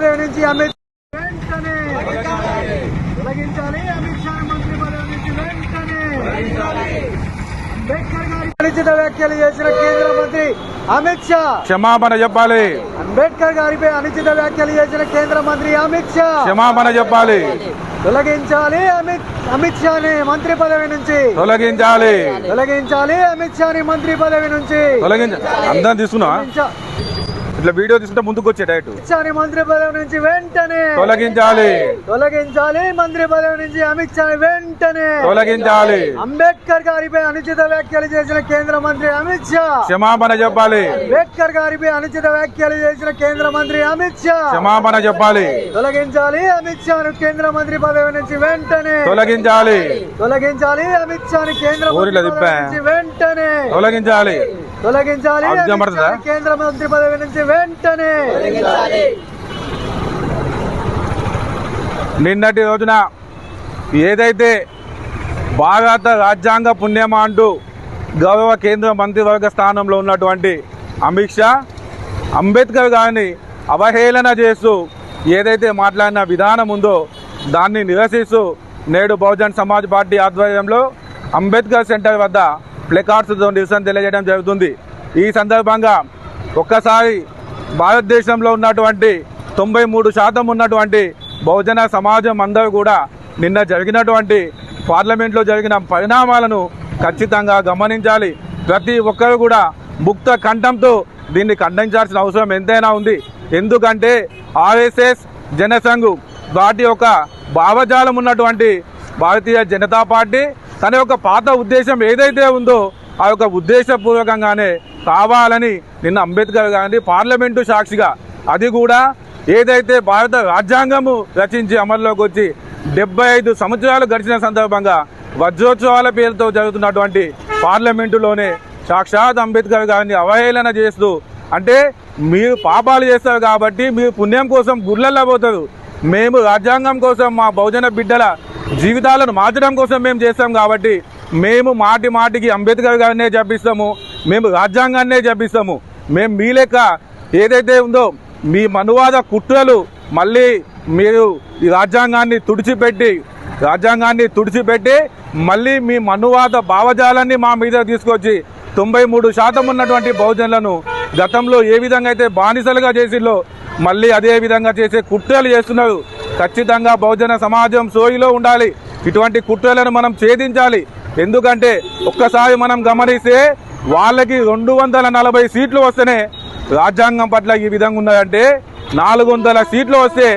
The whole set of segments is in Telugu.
పదవి నుంచి అమిత్ వెంటనే తొలగించాలి. అమిత్ షా మంత్రి పదవి నుంచి వెంటనే అంబేద్కర్ గారి అనుచిత వ్యాఖ్యలు చేసిన కేంద్ర మంత్రి అమిత్ షా. క్షమాపణ చెప్పాలి. అంబేద్కర్ గారిపై అనుచిత వ్యాఖ్యలు చేసిన కేంద్ర మంత్రి అమిత్ షా. క్షమాపణ చెప్పాలి. తొలగించాలి అమిత్ అమిత్ షాని మంత్రి పదవి నుంచి. తొలగించాలి. తొలగించాలి అమిత్ షాని మంత్రి పదవి నుంచి. తొలగించ అందరం తీసుకున్నా ఇట్లా వీడియో తీసుకుంటే ముందుకు వచ్చే షాని మంత్రి పదవి నుంచి వెంటనే. తొలగించాలి. తొలగించాలి మంత్రి పదవి నుంచి అమిత్ షా వెంటనే. తొలగించాలి. అంబేద్కర్ గారిపై అనుచిత వ్యాఖ్యలు చేసిన కేంద్ర మంత్రి అమిత్ షా. క్షమాపణ చెప్పాలి. అంబేద్కర్ గారిపై అనుచిత వ్యాఖ్యలు చేసిన కేంద్ర మంత్రి అమిత్ షా. క్షమాపణ చెప్పాలి. తొలగించాలి అమిత్ షాను కేంద్ర మంత్రి పదవి నుంచి వెంటనే. తొలగించాలి. తొలగించాలి అమిత్ షాని కేంద్ర ఊరిలో మంత్రి తిప్పా. పదవి నుంచి వెంటనే. తొలగించాలి. తొలగించాలి. కేంద్ర మంత్రి పదవి నుంచి వెంటనే. నిన్నటి రోజున ఏదైతే భారత రాజ్యాంగ పుణ్యమా అంటూ గౌరవ కేంద్ర మంత్రివర్గ స్థానంలో ఉన్నటువంటి అమిత్ షా అంబేద్కర్ గారిని అవహేళన చేస్తూ ఏదైతే మాట్లాడిన విధానం ఉందో దాన్ని నిరసిస్తూ నేడు బహుజన్ సమాజ్ పార్టీ ఆధ్వర్యంలో అంబేద్కర్ సెంటర్ వద్ద ప్లెకార్డ్స్తో నిరసన తెలియజేయడం జరుగుతుంది. ఈ సందర్భంగా ఒక్కసారి భారతదేశంలో ఉన్నటువంటి తొంభై మూడు శాతం ఉన్నటువంటి బహుజన సమాజం అందరూ కూడా నిన్న జరిగినటువంటి పార్లమెంట్లో జరిగిన పరిణామాలను ఖచ్చితంగా గమనించాలి. ప్రతి ఒక్కరు కూడా ముక్త కంఠంతో దీన్ని ఖండించాల్సిన అవసరం ఎంతైనా ఉంది. ఎందుకంటే ఆర్ఎస్ఎస్ జనసంఘ్ వాటి యొక్క భావజాలం ఉన్నటువంటి భారతీయ జనతా పార్టీ తన యొక్క పాత ఉద్దేశం ఏదైతే ఉందో ఆ యొక్క ఉద్దేశపూర్వకంగానే కావాలని నిన్న అంబేద్కర్ గాంధీ పార్లమెంటు సాక్షిగా అది కూడా ఏదైతే భారత రాజ్యాంగము రచించి అమల్లోకి వచ్చి డెబ్బై ఐదు సంవత్సరాలు గడిచిన సందర్భంగా వజ్రోత్సవాల పేరుతో జరుగుతున్నటువంటి పార్లమెంటులోనే సాక్షాత్ అంబేద్కర్ గారిని అవహేళన చేస్తూ అంటే మీరు పాపాలు చేస్తారు కాబట్టి మీరు పుణ్యం కోసం గుళ్ళల్లో పోతారు. మేము రాజ్యాంగం కోసం మా బహుజన బిడ్డల జీవితాలను మార్చడం కోసం మేము చేస్తాం కాబట్టి మేము మాటి మాటికి అంబేద్కర్ గారినే జపిస్తాము మేము రాజ్యాంగాన్నే జపిస్తాము. మేము మీ లెక్క ఏదైతే ఉందో మీ మనువాద కుట్రలు మళ్ళీ మీరు ఈ రాజ్యాంగాన్ని తుడిచిపెట్టి రాజ్యాంగాన్ని తుడిచిపెట్టి మళ్ళీ మీ మనువాద భావజాలాన్ని మా మీద తీసుకొచ్చి తొంభై మూడు శాతం ఉన్నటువంటి బహుజనులను గతంలో ఏ విధంగా అయితే బానిసలుగా చేసిల్లో మళ్ళీ అదే విధంగా చేసే కుట్రలు చేస్తున్నారు. ఖచ్చితంగా బహుజన సమాజం సోయిలో ఉండాలి. ఇటువంటి కుట్రలను మనం ఛేదించాలి. ఎందుకంటే ఒక్కసారి మనం గమనిస్తే వాళ్ళకి రెండు వందల నలభై సీట్లు వస్తేనే రాజ్యాంగం పట్ల ఈ విధంగా ఉన్నదంటే నాలుగు వందల సీట్లు వస్తే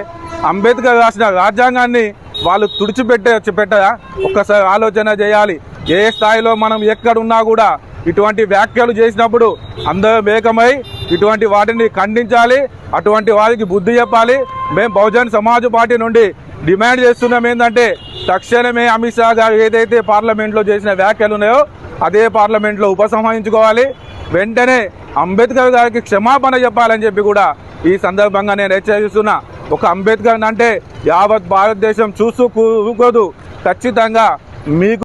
అంబేద్కర్ రాసిన రాజ్యాంగాన్ని వాళ్ళు తుడిచిపెట్టే పెట్టదా ఒక్కసారి ఆలోచన చేయాలి. ఏ స్థాయిలో మనం ఎక్కడున్నా కూడా ఇటువంటి వ్యాఖ్యలు చేసినప్పుడు అందరూ ఏకమై ఇటువంటి వాటిని ఖండించాలి అటువంటి వారికి బుద్ధి చెప్పాలి. మేము బహుజన్ సమాజ్ పార్టీ నుండి డిమాండ్ చేస్తున్నాం ఏంటంటే తక్షణమే అమిత్ షా గారు ఏదైతే పార్లమెంట్లో చేసిన వ్యాఖ్యలు ఉన్నాయో అదే పార్లమెంట్లో ఉపసంహరించుకోవాలి. వెంటనే అంబేద్కర్ గారికి క్షమాపణ చెప్పాలని చెప్పి కూడా ఈ సందర్భంగా నేను హెచ్చరిస్తున్నా. ఒక అంబేద్కర్ అంటే యావత్ భారతదేశం చూస్తూ కూకోదు ఖచ్చితంగా మీకు